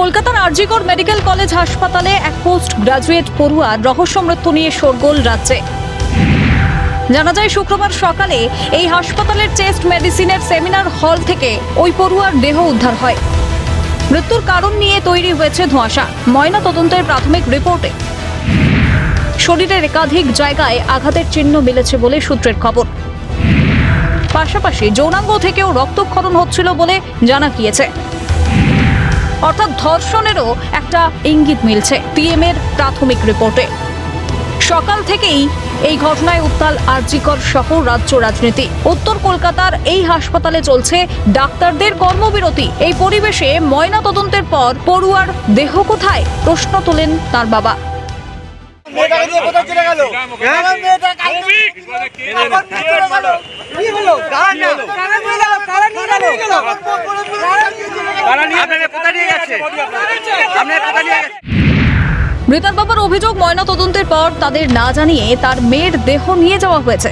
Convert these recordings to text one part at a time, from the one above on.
কলকাতার RG Kar medical college হাসপাতালে এক পোস্ট গ্রাজুয়েট পড়ুয়ার রহস্য মৃত্যু নিয়ে শোরগোল রাজ্যে। জানা যায়, শুক্রবার সকালে এই হাসপাতালের চেস্ট মেডিসিনের সেমিনার হল থেকে ওই পড়ুয়ার দেহ উদ্ধার হয়। মৃত্যুর কারণ নিয়ে তৈরি হয়েছে ধোঁয়াশা, ময়না তদন্তের প্রাথমিক রিপোর্টে। শরীরের একাধিক জায়গায় আঘাতের চিহ্ন মিলেছে বলে সূত্রের খবর। পাশাপাশি যৌনাঙ্গ থেকেও রক্তক্ষরণ হচ্ছিল বলে জানা গিয়েছে। অর্থাৎ ধর্ষণেরও একটা ইঙ্গিত মিলছে পিএম এর প্রাথমিক রিপোর্টে। সকাল থেকেই এই ঘটনায় উত্তাল আরজিকর সহ রাজ্য রাজনীতি। উত্তর কলকাতার এই হাসপাতালে চলছে ডাক্তারদের কর্মবিরতি। এই পরিবেশে ময়না তদন্তের পর পড়ুয়ার দেহ কোথায়? প্রশ্ন তোলেন তার বাবা। কোথায় চলে গেল আমার মেয়েটা কালকে আমার মেয়ে চলে গেল কি হলো কারা নিয়ে গেল কারা নিয়ে গেল কারা নিয়ে গেল আমার বউ বলে বলে চলে গেল কারা নিয়ে আপনাকে কোথায় নিয়ে গেছে আপনাকে কোথায় নিয়ে গেছে মৃতার বাবার অভিযোগ ময়না তদন্তের পর তাদের না জানিয়ে তার মেয়ের দেহ নিয়ে যাওয়া হয়েছে।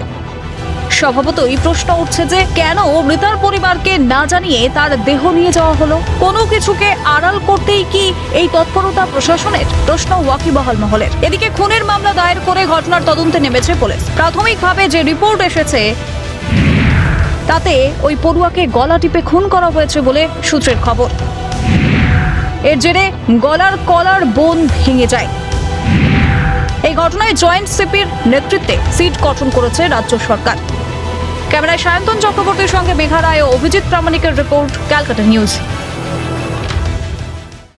স্বভাবতই প্রশ্ন উঠছে যে কেন মৃতার পরিবারকে না জানিয়ে তার দেহ নিয়ে যাওয়া হলো? কোনো কিছুকে আড়াল করতেই কি এই তৎপরতা প্রশাসনের? প্রশ্ন ওয়াকিবহাল মহলের। এদিকে খুনের মামলা দায়ের করে ঘটনার তদন্তে নেমেছে পুলিশ। প্রাথমিকভাবে যে রিপোর্ট এসেছে তাতে ওই পড়ুয়াকে গলা টিপে খুন করা হয়েছে বলে সূত্রের খবর। এর জেরে গলার কলার বোন ভেঙে যায়। এই ঘটনায় জয়েন্ট সিপির নেতৃত্বে সিট গঠন করেছে রাজ্য সরকার। ক্যামেরায় সায়ন্তন চক্রবর্তীর সঙ্গে মেঘা রায় ও অভিজিৎ প্রামাণিকের রিপোর্ট ক্যালকাটা নিউজ।